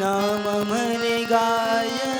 नाम मर गाया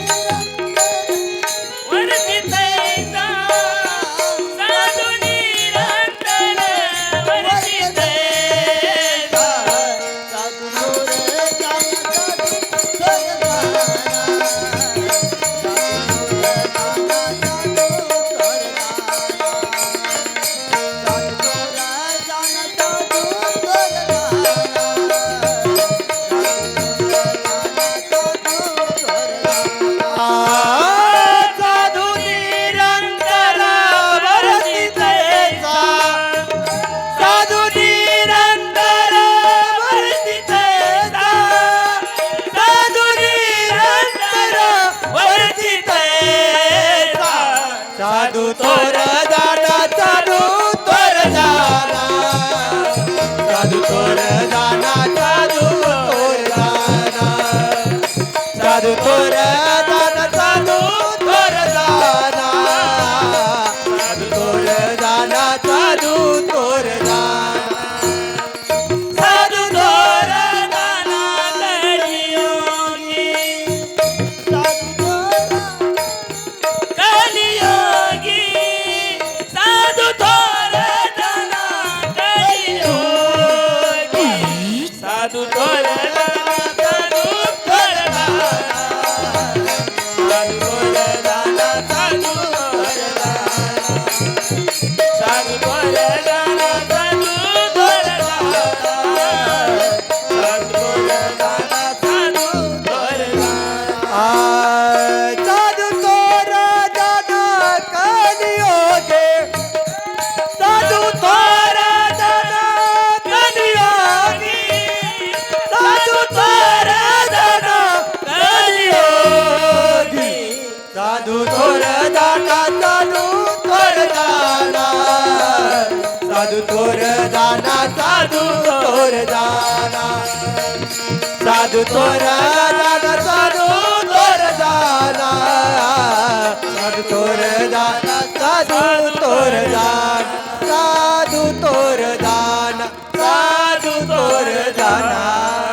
तोर दाना साधू तोर दाना साधू तोर दाना साधू तोर दाना साधू तोर लाटा चालू दाना साधू थोर दाना साधू थोर दाना साधू थोर दाना साधू थोर दाना साधू थोर दाना साधू थोर दाना दाना